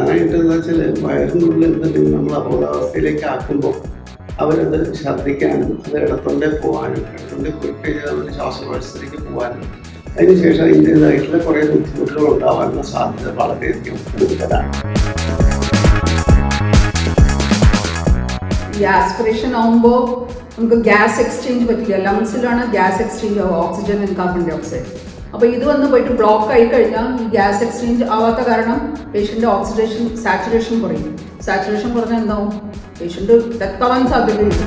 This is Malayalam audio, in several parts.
എന്താ വെച്ചാൽ വയറിനുള്ളിൽ എന്തെങ്കിലും നമ്മൾ അബോധാവസ്ഥയിലേക്ക് ആക്കുമ്പോൾ അവരത് ഛർദ്ദിക്കാനും അത് ഇടത്തൊണ്ടേ പോകാനും ഇടത്തൊണ്ടേ പോയി അവർ ശ്വാസകോശത്തിലേക്ക് പോകാനും അതിനുശേഷം അതിന്റെതായിട്ടുള്ള കുറേ ബുദ്ധിമുട്ടുകൾ ഉണ്ടാവാനുള്ള സാധ്യത വളരെയധികം കൂടുതലാണ്. ഈ ആസ്പിറേഷൻ ആകുമ്പോൾ നമുക്ക് ഗ്യാസ് എക്സ്ചേഞ്ച് പറ്റില്ല. ലങ്സിലാണ് gas exchange oxygen and carbon dioxide. അപ്പോൾ ഇത് വന്ന് പോയിട്ട് ബ്ലോക്ക് ആയി കഴിഞ്ഞാൽ ഈ ഗ്യാസ് എക്സ്ചേഞ്ച് ആവാത്ത കാരണം പേഷ്യന്റെ ഓക്സിഡേഷൻ സാച്ചുറേഷൻ കുറയും. സാച്ചുറേഷൻ കുറഞ്ഞാൽ എന്താവും? പേഷ്യന്റ് ഡെത്ത് ആവാൻ സാധ്യതയുണ്ട്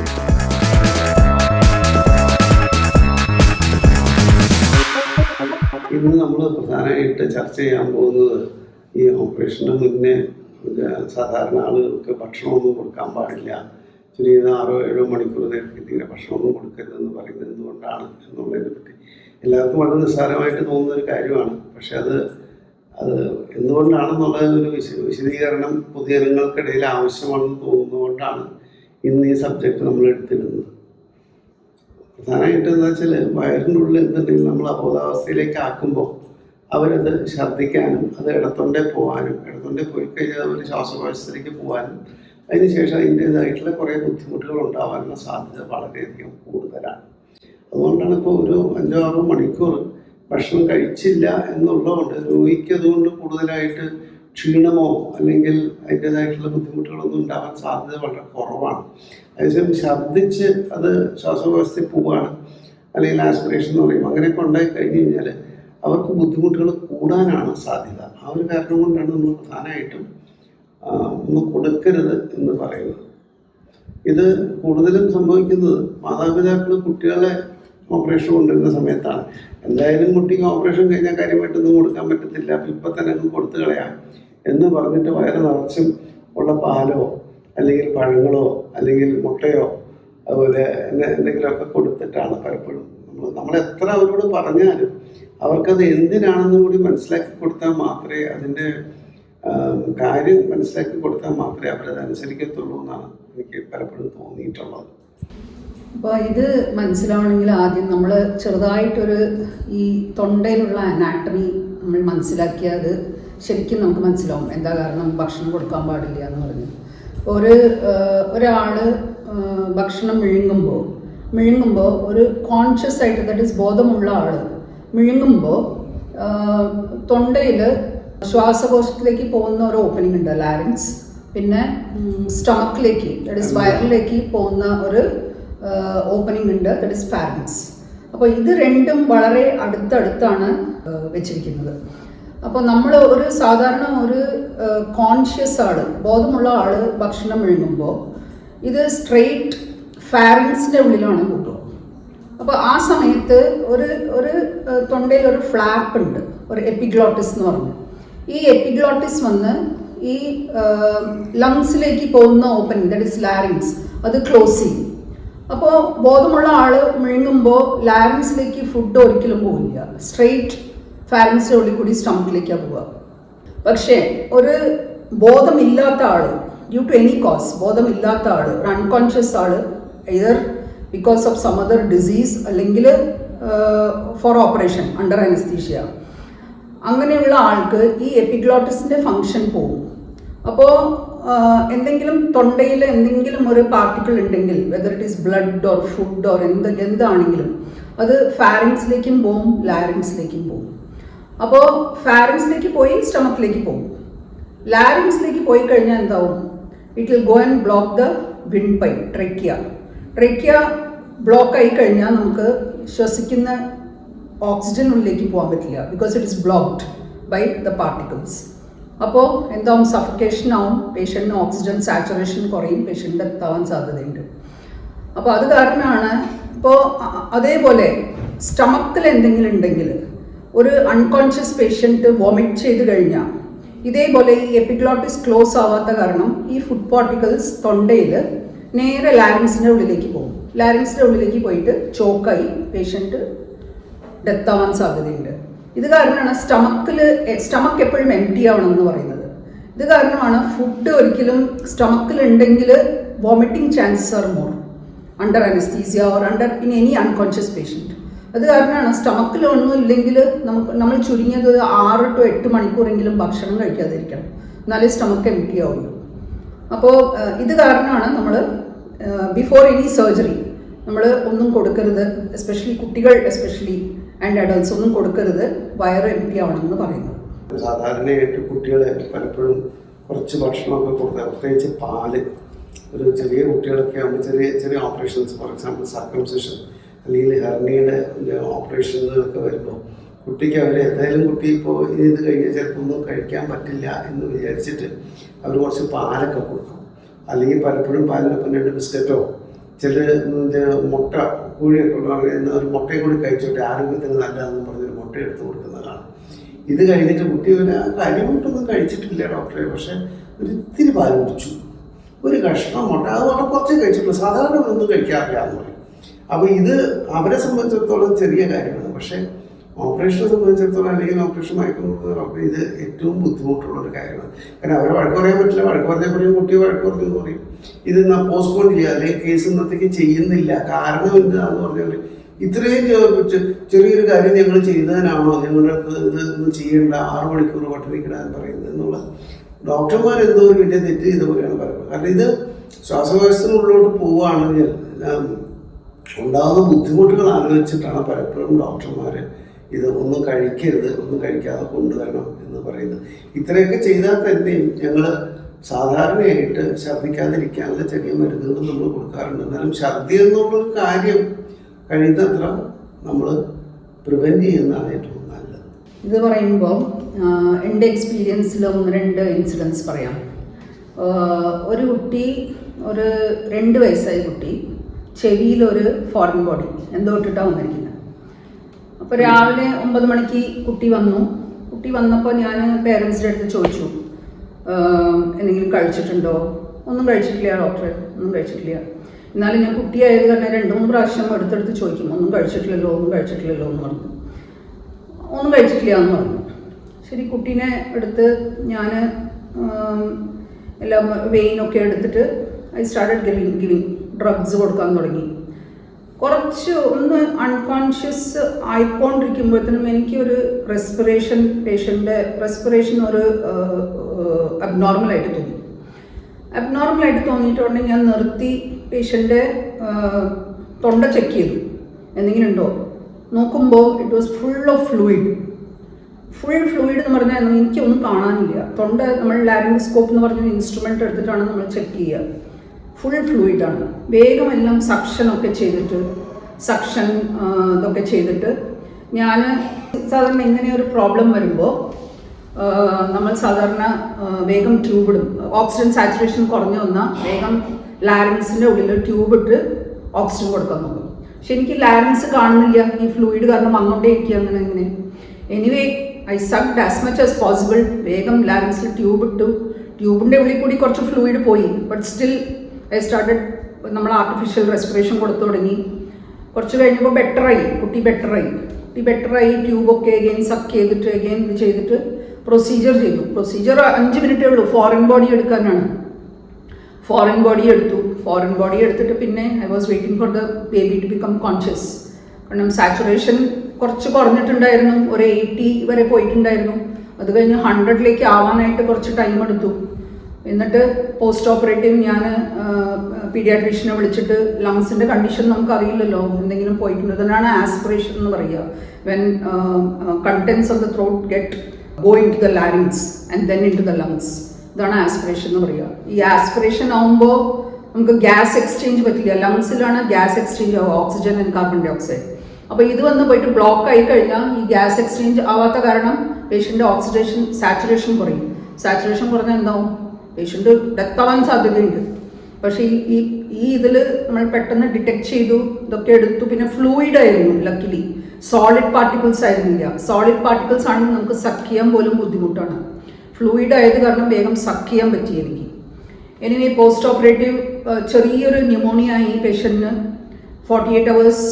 ഇന്ന് നമ്മൾ പ്രധാനമായിട്ട് ചർച്ച ചെയ്യാൻ പോകുന്നത് ഈ ഓപ്പറേഷന് മുന്നേ സാധാരണ ആളുകൾക്ക് ഭക്ഷണമൊന്നും കൊടുക്കാൻ പാടില്ല. ചുരുങ്ങിയത് ആറോ ഏഴോ മണിക്കൂർ നേരത്തേക്ക് ഇങ്ങനെ ഭക്ഷണമൊന്നും കൊടുക്കരുതെന്ന് പറയുന്നത് എന്തുകൊണ്ടാണ് എന്നുള്ളതിനെ പറ്റി എല്ലാവർക്കും വളരെ നിസ്സാരമായിട്ട് തോന്നുന്ന ഒരു കാര്യമാണ്. പക്ഷെ അത് അത് എന്തുകൊണ്ടാണെന്നുള്ള ഒരു വിശ വിശദീകരണം പൊതുജനങ്ങൾക്കിടയിൽ ആവശ്യമാണെന്ന് തോന്നുന്നതുകൊണ്ടാണ് ഇന്ന് ഈ സബ്ജക്റ്റ് നമ്മൾ എടുത്തിരുന്നത്. പ്രധാനമായിട്ട് എന്താ വെച്ചാൽ വയറിന്റെ ഉള്ളിൽ എന്തുണ്ടെങ്കിലും നമ്മൾ അബോധാവസ്ഥയിലേക്ക് ആക്കുമ്പോൾ അവരത് ഛർദ്ദിക്കാനും അത് ഇടത്തൊണ്ടേ പോകാനും ഇടത്തൊണ്ടേ പോയി കഴിഞ്ഞാൽ അവർ ശ്വാസകോശത്തിലേക്ക് പോകാനും അതിനുശേഷം അതിന്റേതായിട്ടുള്ള കുറേ ബുദ്ധിമുട്ടുകൾ ഉണ്ടാകാനുള്ള സാധ്യത വളരെയധികം കൂടുതലാണ്. അതുകൊണ്ടാണ് ഇപ്പോൾ ഒരു അഞ്ചോ മണിക്കൂർ ഭക്ഷണം കഴിച്ചില്ല എന്നുള്ളതുകൊണ്ട് രോഗിക്ക് അതുകൊണ്ട് കൂടുതലായിട്ട് ക്ഷീണമോ അല്ലെങ്കിൽ അതിന്റേതായിട്ടുള്ള ബുദ്ധിമുട്ടുകളൊന്നും ഉണ്ടാവാൻ സാധ്യത വളരെ കുറവാണ്. അതേസമയം ഛർദ്ദിച്ച് അത് ശ്വാസകോശത്തിൽ പോവുകയാണ് അല്ലെങ്കിൽ ആസ്പിറേഷൻ എന്ന് പറയും. അങ്ങനെയൊക്കെ ഉണ്ടായി കഴിഞ്ഞ് കഴിഞ്ഞാൽ അവർക്ക് ബുദ്ധിമുട്ടുകൾ കൂടാനാണ് സാധ്യത. ആ ഒരു കാരണം കൊണ്ടാണ് നമ്മൾ പ്രധാനമായിട്ടും ഒന്നും കൊടുക്കരുത് എന്ന് പറയുന്നത്. ഇത് കൂടുതലും സംഭവിക്കുന്നത് മാതാപിതാക്കൾ കുട്ടികളെ ഓപ്പറേഷൻ കൊണ്ടുവരുന്ന സമയത്താണ്. എന്തായാലും കുട്ടിക്ക് ഓപ്പറേഷൻ കഴിഞ്ഞാൽ കാര്യമായിട്ടൊന്നും കൊടുക്കാൻ പറ്റത്തില്ല. അപ്പം ഇപ്പം തന്നെ അങ്ങ് കൊടുത്തു കളയാം എന്ന് പറഞ്ഞിട്ട് വയറ് നിറച്ചും ഉള്ള പാലോ അല്ലെങ്കിൽ പഴങ്ങളോ അല്ലെങ്കിൽ മുട്ടയോ അതുപോലെ എന്തെങ്കിലുമൊക്കെ കൊടുത്തിട്ടാണ് പലപ്പോഴും നമ്മൾ നമ്മൾ എത്ര അവരോട് പറഞ്ഞാലും അവർക്കത് എന്തിനാണെന്ന് കൂടി മനസ്സിലാക്കി കൊടുത്താൽ മാത്രമേ അതിന്റെ കാര്യം മനസ്സിലാക്കി കൊടുത്താൽ മാത്രമേ അവരത് അനുസരിക്കത്തുള്ളൂ എന്നാണ് എനിക്ക് പലപ്പോഴും തോന്നിയിട്ടുള്ളത്. അപ്പോൾ ഇത് മനസ്സിലാവണമെങ്കിൽ ആദ്യം നമ്മൾ ചെറുതായിട്ടൊരു ഈ തൊണ്ടയിലുള്ള അനാട്ടമി നമ്മൾ മനസ്സിലാക്കിയാൽ അത് ശരിക്കും നമുക്ക് മനസ്സിലാവും. എന്താ കാരണം? ഭക്ഷണം കൊടുക്കാൻ പാടില്ല എന്ന് പറഞ്ഞു. ഒരു ഒരാൾ ഭക്ഷണം വിഴുങ്ങുമ്പോൾ വിഴുങ്ങുമ്പോൾ ഒരു കോൺഷ്യസ് ആയിട്ട് ദാറ്റ് ഇസ് ബോധമുള്ള ആൾ വിഴുങ്ങുമ്പോൾ തൊണ്ടയിൽ ശ്വാസകോശത്തിലേക്ക് പോകുന്ന ഒരു ഓപ്പണിംഗ് ഉണ്ട് ലാരിങ്സ് പിന്നെ സ്റ്റമക്കിലേക്ക് ദാറ്റ് ഇസ് വയറിലേക്ക് പോകുന്ന ഒരു ഓപ്പണിംഗ് ഉണ്ട്. ദറ്റ് ഇസ് ഫാരൻസ് അപ്പോൾ ഇത് രണ്ടും വളരെ അടുത്തടുത്താണ് വെച്ചിരിക്കുന്നത്. അപ്പോൾ നമ്മൾ ഒരു സാധാരണ ഒരു കോൺഷ്യസ് ആൾ ബോധമുള്ള ആൾ ഭക്ഷണം വിഴുങ്ങുമ്പോൾ ഇത് സ്ട്രെയിറ്റ് ഫാരൻസിന്റെ ഉള്ളിലാണ് കൂട്ടുക. അപ്പോൾ ആ സമയത്ത് ഒരു ഒരു തൊണ്ടയിൽ ഒരു ഫ്ലാപ്പ് ഉണ്ട്. ഒരു എപ്പിഗ്ലോട്ടിസ് എന്ന് പറഞ്ഞു. ഈ എപ്പിഗ്ലോട്ടിസ് വന്ന് ഈ ലങ്സിലേക്ക് പോകുന്ന ഓപ്പനിങ് ദറ്റ് ഇസ് ലാരിങ്സ് അത് ക്ലോസ് ചെയ്യും. അപ്പോൾ ബോധമുള്ള ആൾ വിഴുങ്ങുമ്പോൾ ലാരൻസിലേക്ക് ഫുഡ് ഒരിക്കലും പോവില്ല. സ്ട്രെയിറ്റ് ഫാരൻസിന്റെ ഉള്ളിൽ കൂടി സ്റ്റമക്കിലേക്കാണ് പോവുക. പക്ഷേ ഒരു ബോധമില്ലാത്ത ആൾ ഡ്യൂ ടു എനി കോസ് ബോധമില്ലാത്ത ആൾ ഒരു unconscious all either because of some other disease അല്ലെങ്കിൽ ഫോർ ഓപ്പറേഷൻ അണ്ടർ അനസ്തീഷ്യ അങ്ങനെയുള്ള ആൾക്ക് ഈ എപ്പിഗ്ലോട്ടിസിന്റെ ഫങ്ഷൻ പോകും അപ്പോൾ എന്തെങ്കിലും തൊണ്ടയിൽ എന്തെങ്കിലും ഒരു പാർട്ടിക്കിൾ ഉണ്ടെങ്കിൽ whether it is blood or food or എന്ത് എന്താണെങ്കിലും അത് ഫാരിങ്സിലേക്കും പോവും ലാരിങ്സിലേക്കും പോവും. അപ്പോൾ ഫാരിങ്സിലേക്ക് പോയി സ്റ്റമക്കിലേക്ക് പോവും. ലാരിങ്സിലേക്ക് പോയി കഴിഞ്ഞാൽ എന്താവും? It will go and block the windpipe trachea trachea block ആയി കഴിഞ്ഞാൽ നമുക്ക് ശ്വസിക്കുന്ന ഓക്സിജൻ ഉള്ളിലേക്ക് പോകാൻ പറ്റില്ല because it is blocked by the particles അപ്പോൾ എന്താവും സഫക്കേഷൻ ആവും. പേഷ്യന്റിന് ഓക്സിജൻ സാച്ചുറേഷൻ കുറയും. പേഷ്യന്റ് എത്താൻ സാധ്യതയുണ്ട്. അപ്പോൾ അത് കാരണമാണ്. ഇപ്പോൾ അതേപോലെ സ്റ്റമക്കിൽ എന്തെങ്കിലും ഉണ്ടെങ്കിൽ ഒരു അൺകോൺഷ്യസ് പേഷ്യന്റ് വോമിറ്റ് ചെയ്ത് കഴിഞ്ഞാൽ ഇതേപോലെ ഈ എപ്പിഗ്ലോട്ടിസ് ക്ലോസ് ആവാത്ത കാരണം ഈ ഫുഡ് പാർട്ടിക്കിൾസ് തൊണ്ടയിൽ നേരെ ലാരിങ്സിന്റെ ഉള്ളിലേക്ക് പോകും. ലാരിങ്സിന്റെ ഉള്ളിലേക്ക് പോയിട്ട് ചോക്കായി പേഷ്യന്റ് ഡെത്താവാൻ സാധ്യതയുണ്ട്. ഇത് കാരണമാണ് സ്റ്റമക്കിൽ സ്റ്റമക്ക് എപ്പോഴും എം ടി ആവണം എന്ന് പറയുന്നത്. ഇത് കാരണമാണ് ഫുഡ് ഒരിക്കലും സ്റ്റമക്കിൽ ഉണ്ടെങ്കിൽ vomiting chances are more under anaesthesia or under in any unconscious patient അത് കാരണമാണ് സ്റ്റമക്കിൽ ഒന്നും ഇല്ലെങ്കിൽ നമുക്ക് നമ്മൾ ചുരുങ്ങിയത് ആറ് ടു എട്ട് മണിക്കൂറെങ്കിലും ഭക്ഷണം കഴിക്കാതിരിക്കണം. എന്നാലേ സ്റ്റമക്ക് എം ടി ആവുള്ളൂ അപ്പോൾ ഇത് കാരണമാണ് നമ്മൾ ബിഫോർ എനി സർജറി നമ്മൾ ഒന്നും കൊടുക്കരുത്. എസ്പെഷ്യലി കുട്ടികൾ എസ്പെഷ്യലി ആൻഡ് അഡൾട്ട്സ് ഒന്നും കൊടുക്കരുത്. വയറ് എംപ്റ്റി ആവണമെന്ന് പറയുന്നത് സാധാരണയായിട്ട് കുട്ടികളെ പലപ്പോഴും കുറച്ച് ഭക്ഷണമൊക്കെ കൊടുക്കുക പ്രത്യേകിച്ച് പാൽ. ഒരു ചെറിയ കുട്ടികളൊക്കെ ആകുമ്പോൾ ചെറിയ ചെറിയ ഓപ്പറേഷൻസ് ഫോർ എക്സാമ്പിൾ സർക്കംസിഷൻ അല്ലെങ്കിൽ ഹെർണിയുടെ ഓപ്പറേഷനുകളൊക്കെ വരുമ്പോൾ കുട്ടിക്ക് അവർ എന്തായാലും കുട്ടി ഇപ്പോൾ ഇത് കഴിഞ്ഞാൽ ചിലപ്പോൾ ഒന്നും കഴിക്കാൻ പറ്റില്ല എന്ന് വിചാരിച്ചിട്ട് അവർ കുറച്ച് പാലൊക്കെ കൊടുക്കും. അല്ലെങ്കിൽ പലപ്പോഴും പാലിനൊപ്പം രണ്ട് ബിസ്ക്കറ്റോ ചില മുട്ട കോഴിയൊക്കെ ഉള്ള ഒരു മുട്ടയും കൂടി കഴിച്ചോട്ടെ ആരോഗ്യത്തിന് നല്ലതെന്ന് പറഞ്ഞൊരു മുട്ട എടുത്ത് കൊടുക്കുന്നതാണ്. ഇത് കഴിഞ്ഞിട്ട് കുട്ടി ഒരു കാര്യമായിട്ടൊന്നും കഴിച്ചിട്ടില്ല ഡോക്ടറെ പക്ഷെ ഒരു ഇത്തിരി പാൽ കുടിച്ചു. ഒരു കഷ്ണം മുട്ട അത് വളരെ കുറച്ച് കഴിച്ചിട്ടുള്ളൂ. സാധാരണ ഒന്നും കഴിക്കാറില്ല എന്ന് പറയും. അപ്പോൾ ഇത് അവരെ സംബന്ധിച്ചിടത്തോളം ചെറിയ കാര്യമാണ്. പക്ഷേ ഓപ്പറേഷനെ സംബന്ധിച്ചിടത്തോളം അല്ലെങ്കിൽ ഓപ്പറേഷൻ ആയിക്കൊണ്ട് ഡോക്ടർ ഇത് ഏറ്റവും ബുദ്ധിമുട്ടുള്ള ഒരു കാര്യമാണ്. കാരണം അവരെ വഴക്ക് പറയാൻ പറ്റില്ല. വഴക്ക് പറഞ്ഞാൽ പറയും കുട്ടിയെ വഴക്ക് പറഞ്ഞു എന്ന് പറയും. ഇത് പോസ്റ്റ്പോൺ ചെയ്യുക അല്ലെങ്കിൽ കേസ് ഇന്നത്തേക്ക് ചെയ്യുന്നില്ല. കാരണം എന്താന്ന് പറഞ്ഞവർ ഇത്രയും ചെറിയൊരു കാര്യം ഞങ്ങൾ ചെയ്തതിനാണോ? ഞങ്ങളുടെ അടുത്ത് ഇത് ഒന്നും ചെയ്യേണ്ട ആറ് മണിക്കൂർ പട്ടിണി കിടാൻ പറയുന്നത് എന്നുള്ളത്. ഡോക്ടർമാർ എന്തോ ഒരു വലിയ തെറ്റ് ചെയ്ത പോലെയാണ് പറയുന്നത്. കാരണം ഇത് ശ്വാസകോശത്തിനുള്ളിലോട്ട് പോവുകയാണെങ്കിൽ ഉണ്ടാകുന്ന ബുദ്ധിമുട്ടുകൾ ആലോചിച്ചിട്ടാണ് പലപ്പോഴും ഡോക്ടർമാർ ഇത് ഒന്നും കഴിക്കരുത് ഒന്നും കഴിക്കാതെ കൊണ്ടുവരണം എന്ന് പറയുന്നത്. ഇത്രയൊക്കെ ചെയ്താൽ തന്നെയും ഞങ്ങൾ സാധാരണയായിട്ട് ഛർദ്ദിക്കാതിരിക്കാനുള്ള ചെറിയ മരുന്നുകൾ നമ്മൾ കൊടുക്കാറുണ്ട്. എന്നാലും ഛർദ്ദി എന്നുള്ളൊരു കാര്യം കഴിയുന്നത്ര നമ്മൾ പ്രിവെന്റ് ചെയ്യുന്നതാണ് ഏറ്റവും നല്ലത്. ഇത് പറയുമ്പോൾ എന്റെ എക്സ്പീരിയൻസിൽ ഒന്ന് രണ്ട് ഇൻസിഡൻസ് പറയാം. ഒരു കുട്ടി ഒരു രണ്ട് വയസ്സായ കുട്ടി ചെവിയിലൊരു ഫോറിൻ ബോഡി എന്തോ ഇട്ടിട്ടാണ് വന്നിരിക്കുന്നത് അപ്പോൾ രാവിലെ ഒമ്പത് മണിക്ക് കുട്ടി വന്നു. കുട്ടി വന്നപ്പോൾ ഞാൻ പേരൻസിന്റെ അടുത്ത് ചോദിച്ചു എന്തെങ്കിലും കഴിച്ചിട്ടുണ്ടോ? ഒന്നും കഴിച്ചിട്ടില്ല ഡോക്ടറെ ഒന്നും കഴിച്ചിട്ടില്ല. എന്നാലും ഞാൻ കുട്ടിയായത് കാരണം രണ്ട് മൂന്ന് പ്രാവശ്യം അടുത്തടുത്ത് ചോദിക്കും ഒന്നും കഴിച്ചിട്ടില്ലല്ലോ ഒന്നും കഴിച്ചിട്ടില്ലല്ലോ എന്ന് പറഞ്ഞു. ഒന്നും കഴിച്ചിട്ടില്ല എന്ന് പറഞ്ഞു. ശരി കുട്ടീനെ എടുത്ത് ഞാൻ എല്ലാം വെയിനൊക്കെ എടുത്തിട്ട് I started giving giving drugs കൊടുക്കാൻ തുടങ്ങി. കുറച്ച് ഒന്ന് അൺകോൺഷ്യസ് ആയിക്കൊണ്ടിരിക്കുമ്പോഴത്തേനും എനിക്കൊരു റെസ്പിറേഷൻ പേഷ്യന്റെ റെസ്പിറേഷൻ ഒരു അബ്നോർമലായിട്ട് തോന്നി. അബ്നോർമലായിട്ട് തോന്നിയിട്ടുണ്ടെങ്കിൽ ഞാൻ നിർത്തി പേഷ്യന്റെ തൊണ്ട ചെക്ക് ചെയ്തു. എന്തെങ്കിലും ഉണ്ടോ? നോക്കുമ്പോൾ it was full of fluid full fluid എന്ന് പറഞ്ഞാൽ എനിക്കൊന്നും കാണാനില്ല. തൊണ്ട നമ്മൾ ലാരിംഗോസ്കോപ്പ് എന്ന് പറഞ്ഞ ഇൻസ്ട്രുമെന്റ് എടുത്തിട്ടാണ് നമ്മൾ ചെക്ക് ചെയ്യുക. ഫുൾ ഫ്ലൂയിഡാണ് വേഗം എല്ലാം സക്ഷൻ ഒക്കെ ചെയ്തിട്ട് സക്ഷൻ ഇതൊക്കെ ചെയ്തിട്ട് ഞാൻ സാധാരണ ഇങ്ങനെ ഒരു പ്രോബ്ലം വരുമ്പോൾ നമ്മൾ സാധാരണ വേഗം ട്യൂബ് ഇടും. ഓക്സിജൻ സാച്ചുറേഷൻ കുറഞ്ഞു വന്നാൽ വേഗം ലാരൻസിന്റെ ഉള്ളിൽ ട്യൂബ് ഇട്ട് ഓക്സിജൻ കൊടുക്കാൻ നോക്കും. പക്ഷെ എനിക്ക് ലാരൻസ് കാണുന്നില്ല. ഈ ഫ്ലൂയിഡ് കാരണം അങ്ങോട്ടേ ഇരിക്കുക അങ്ങനെ അങ്ങനെ anyway I sucked as much as possible വേഗം ലാരൻസിൽ ട്യൂബ് ഇട്ടു. ട്യൂബിന്റെ ഉള്ളിൽ കൂടി കുറച്ച് ഫ്ലൂയിഡ് പോയി. ബട്ട് സ്റ്റിൽ ഐ സ്റ്റാർട്ടഡ് നമ്മൾ ആർട്ടിഫിഷ്യൽ റെസ്പിറേഷൻ കൊടുത്തു തുടങ്ങി. കുറച്ച് കഴിഞ്ഞപ്പോൾ ബെറ്ററായി കുട്ടി ബെറ്ററായി കുട്ടി ബെറ്ററായി ട്യൂബൊക്കെ അഗെയിൻ സക്ക് ചെയ്തിട്ട് അഗെയിൻ ഇത് ചെയ്തിട്ട് പ്രൊസീജിയർ ചെയ്തു. പ്രൊസീജിയർ അഞ്ച് മിനിറ്റേ ഉള്ളൂ. ഫോറിൻ ബോഡി എടുക്കാനാണ്. ഫോറിൻ ബോഡി എടുത്തു. ഫോറിൻ ബോഡി എടുത്തിട്ട് പിന്നെ I was waiting for the baby to become conscious കാരണം സാച്ചുറേഷൻ കുറച്ച് കുറഞ്ഞിട്ടുണ്ടായിരുന്നു. ഒരു എയ്റ്റി വരെ പോയിട്ടുണ്ടായിരുന്നു. അത് കഴിഞ്ഞ് ഹൺഡ്രഡിലേക്ക് ആവാനായിട്ട് കുറച്ച് ടൈം എടുത്തു. എന്നിട്ട് പോസ്റ്റ് ഓപ്പറേറ്റീവ് ഞാൻ പീഡിയാട്രീഷ്യനെ വിളിച്ചിട്ട് ലങ്സിന്റെ കണ്ടീഷൻ നമുക്ക് അറിയില്ലല്ലോ എന്തെങ്കിലും പോയിട്ടുണ്ട്. അതിനാണ് ആസ്പിറേഷൻ എന്ന് പറയുക. When contents of the throat get going to the larynx and then in to the lungs ഇതാണ് ആസ്പിറേഷൻ എന്ന് പറയുക. ഈ ആസ്പിറേഷൻ ആവുമ്പോൾ നമുക്ക് ഗ്യാസ് എക്സ്ചേഞ്ച് പറ്റില്ല. ലങ്സിലാണ് ഗ്യാസ് എക്സ്ചേഞ്ച് ആവുക. Oxygen and carbon dioxide അപ്പോൾ ഇത് വന്ന് പോയിട്ട് ബ്ലോക്ക് ആയി കഴിഞ്ഞാൽ ഈ ഗ്യാസ് എക്സ്ചേഞ്ച് ആവാത്ത കാരണം പേഷ്യന്റെ ഓക്സിഡേഷൻ സാച്ചുറേഷൻ കുറയും. സാച്ചുറേഷൻ കുറഞ്ഞാൽ എന്താവും? പേഷ്യന്റ് ഡെത്ത് ആവാൻ സാധ്യതയുണ്ട്. പക്ഷേ ഈ ഈ ഇതിൽ നമ്മൾ പെട്ടെന്ന് ഡിറ്റക്ട് ചെയ്തു ഇതൊക്കെ എടുത്തു. പിന്നെ ഫ്ലൂയിഡ് ആയിരുന്നു ലക്കിലി സോളിഡ് പാർട്ടിക്കിൾസ് ആയിരുന്നില്ല സോളിഡ് പാർട്ടിക്കിൾസ് ആണെങ്കിൽ നമുക്ക് സക്ക് ചെയ്യാൻ പോലും ബുദ്ധിമുട്ടാണ്. ഫ്ലൂയിഡ് ആയത് കാരണം വേഗം സക്ക് ചെയ്യാൻ പറ്റി എനിക്ക്. എനിവേ പോസ്റ്റ് ഓപ്പറേറ്റീവ് ചെറിയൊരു ന്യൂമോണിയ ഈ പേഷ്യന്റിന് ഫോർട്ടി എയ്റ്റ് അവേഴ്സ്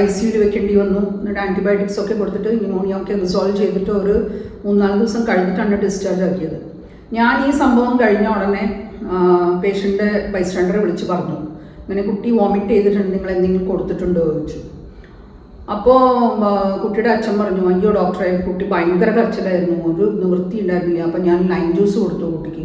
ഐ സിയിൽ വെക്കേണ്ടി വന്നു. എന്നിട്ട് ആന്റിബയോട്ടിക്സ് ഒക്കെ കൊടുത്തിട്ട് ന്യൂമോണിയ ഒക്കെ റിസോൾവ് ചെയ്തിട്ട് ഒരു മൂന്നാൽ ദിവസം കഴിഞ്ഞിട്ടാണ് ഡിസ്ചാർജ് ആക്കിയത്. ഞാൻ ഈ സംഭവം കഴിഞ്ഞ ഉടനെ പേഷ്യന്റെ ബൈസ്റ്റാൻഡറെ വിളിച്ച് പറഞ്ഞു. ഇങ്ങനെ കുട്ടി വോമിറ്റ് ചെയ്തിട്ടുണ്ട് നിങ്ങൾ എന്തെങ്കിലും കൊടുത്തിട്ടുണ്ടോ? ചോദിച്ചു. അപ്പോൾ കുട്ടിയുടെ അച്ഛൻ പറഞ്ഞു അയ്യോ ഡോക്ടറെ കുട്ടി ഭയങ്കര കരച്ചിലായിരുന്നു ഒരു നിവൃത്തി ഉണ്ടായിരുന്നില്ല അപ്പം ഞാൻ ലൈം ജ്യൂസ് കൊടുത്തു കുട്ടിക്ക്.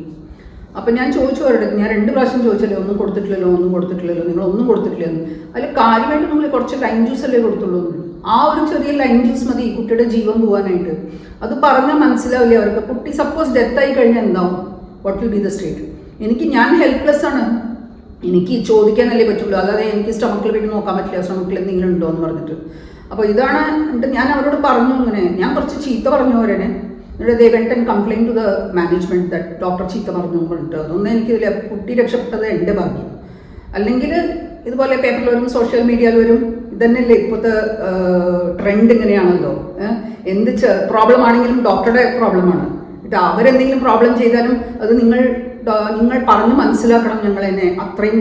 അപ്പം ഞാൻ ചോദിച്ചു അവരുടെ ഞാൻ രണ്ട് പ്രാവശ്യം ചോദിച്ചല്ലോ ഒന്നും കൊടുത്തിട്ടില്ലല്ലോ ഒന്നും കൊടുത്തിട്ടില്ലല്ലോ നിങ്ങൾ ഒന്നും കൊടുത്തിട്ടില്ലെന്ന്. അതിൽ കാര്യമായിട്ട് നിങ്ങൾ കുറച്ച് ലൈം ജ്യൂസ് അല്ലേ കൊടുത്തുള്ളൂ. ആ ഒരു ചെറിയ ലൈൻ ജ്യൂസ് മതി കുട്ടിയുടെ ജീവൻ പോകാനായിട്ട് അത് പറഞ്ഞാൽ മനസ്സിലാവില്ല അവർക്ക്? കുട്ടി സപ്പോസ് ഡെത്ത് ആയി കഴിഞ്ഞാൽ എന്താവും? What will be the state എനിക്ക് ഞാൻ ഹെൽപ്ലെസ് ആണ്. എനിക്ക് ചോദിക്കാനല്ലേ പറ്റുള്ളൂ. അല്ലാതെ എനിക്ക് സ്റ്റമക്കിൽ പോയിട്ട് നോക്കാൻ പറ്റില്ല. സ്റ്റമക്കിൽ എന്തെങ്കിലും ഉണ്ടോ എന്ന് പറഞ്ഞിട്ട്. അപ്പോൾ ഇതാണ് എന്നിട്ട് ഞാൻ അവരോട് പറഞ്ഞു ഇങ്ങനെ. ഞാൻ കുറച്ച് ചീത്ത പറഞ്ഞു അവരനെ എന്നിട്ട് they went and complaint to the management that doctor ചീത്ത പറഞ്ഞു പറഞ്ഞിട്ട്. അതൊന്നും എനിക്കിതില്ല കുട്ടി രക്ഷപ്പെട്ടത് എന്റെ ഭാഗ്യം. അല്ലെങ്കിൽ ഇതുപോലെ പേപ്പറിൽ വരും സോഷ്യൽ മീഡിയയിൽ വരും. ഇതന്നെയല്ലേ ഇപ്പോഴത്തെ ട്രെൻഡ് ഇങ്ങനെയാണല്ലോ. എന്ത് പ്രോബ്ലം ആണെങ്കിലും ഡോക്ടറുടെ പ്രോബ്ലമാണ് എന്നിട്ട് അവരെന്തെങ്കിലും പ്രോബ്ലം ചെയ്താലും അത് നിങ്ങൾ നിങ്ങൾ പറഞ്ഞ് മനസ്സിലാക്കണം ഞങ്ങൾ എന്നെ അത്രയും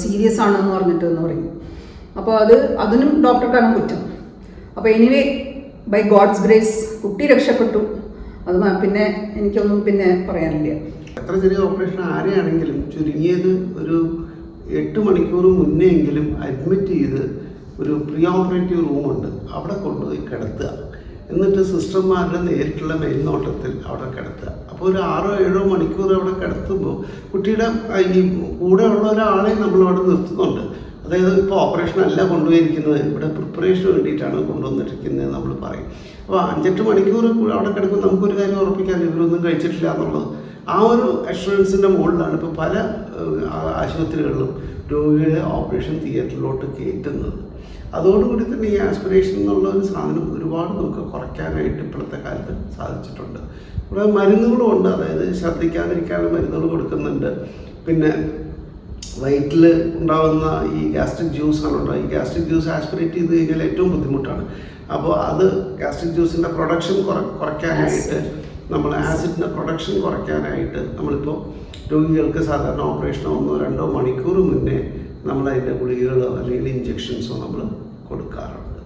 സീരിയസ് ആണെന്ന് പറഞ്ഞിട്ട് എന്ന് പറയും. അപ്പോൾ അത് അതിനും ഡോക്ടർക്കാണ് കുറ്റം. അപ്പോൾ എനിവേ ബൈ ഗോഡ്സ് ഗ്രേസ് കുട്ടി രക്ഷപ്പെട്ടു. അത് പിന്നെ എനിക്കൊന്നും പിന്നെ പറയാനില്ല. എത്ര ചെറിയ ഓപ്പറേഷൻ ആരെയാണെങ്കിലും ചുരുങ്ങിയത് ഒരു എട്ട് മണിക്കൂർ മുന്നേ എങ്കിലും അഡ്മിറ്റ് ചെയ്ത് ഒരു പ്രീ ഓപ്പറേറ്റീവ് റൂമുണ്ട് അവിടെ കൊണ്ടുപോയി കിടത്തുക. എന്നിട്ട് സിസ്റ്റർമാരുടെ നേരിട്ടുള്ള മേൽനോട്ടത്തിൽ അവിടെ കിടത്തുക. അപ്പോൾ ഒരു ആറോ ഏഴോ മണിക്കൂർ അവിടെ കിടത്തുമ്പോൾ കുട്ടിയുടെ ഈ കൂടെ ഉള്ള ഒരാളെ നമ്മൾ അവിടെ നിർത്തുന്നുണ്ട്. അതായത് ഇപ്പോൾ ഓപ്പറേഷൻ അല്ല കൊണ്ടുപോയിരിക്കുന്നത്. ഇവിടെ പ്രിപ്പറേഷന് വേണ്ടിയിട്ടാണ് കൊണ്ടുവന്നിരിക്കുന്നത് നമ്മൾ പറയും. അപ്പോൾ അഞ്ചെട്ട് മണിക്കൂർ അവിടെ കിടക്കുമ്പോൾ നമുക്കൊരു കാര്യം ഉറപ്പിക്കാൻ ഇവരൊന്നും കഴിച്ചിട്ടില്ല എന്നുള്ളത്. ആ ഒരു അഷുറൻസിന്റെ മുകളിലാണ് ഇപ്പോൾ പല ആശുപത്രികളിലും രോഗികളെ ഓപ്പറേഷൻ തിയേറ്ററിലോട്ട് കയറ്റുന്നത്. അതോടുകൂടി തന്നെ ഈ ആസ്പിറേഷൻ എന്നുള്ള ഒരു സാധനം ഒരുപാട് നമുക്ക് കുറയ്ക്കാനായിട്ട് ഇപ്പോഴത്തെ കാലത്ത് സാധിച്ചിട്ടുണ്ട്. ഇവിടെ മരുന്നുകളും ഉണ്ട്. അതായത് ശ്രദ്ധിക്കാതിരിക്കാനുള്ള മരുന്നുകൾ കൊടുക്കുന്നുണ്ട്. പിന്നെ വയറ്റിൽ ഉണ്ടാകുന്ന ഈ ഗ്യാസ്ട്രിക് ജ്യൂസ് ആണല്ലോ ഈ ഗ്യാസ്ട്രിക് ജ്യൂസ് ആസ്പിറേറ്റ് ചെയ്ത് കഴിഞ്ഞാൽ ഏറ്റവും ബുദ്ധിമുട്ടാണ്. അപ്പോൾ അത് ഗ്യാസ്ട്രിക് ജ്യൂസിന്റെ പ്രൊഡക്ഷൻ കുറ കുറയ്ക്കാനായിട്ട് നമ്മൾ ആസിഡിന്റെ പ്രൊഡക്ഷൻ കുറയ്ക്കാനായിട്ട് നമ്മളിപ്പോൾ രോഗികൾക്ക് സാധാരണ ഓപ്പറേഷനോ ഒന്നോ രണ്ടോ മണിക്കൂർ മുന്നേ നമ്മൾ അതിന്റെ ഗുളികകളോ അല്ലെങ്കിൽ ഇഞ്ചെക്ഷൻസോ നമ്മൾ കൊടുക്കാറുണ്ട്.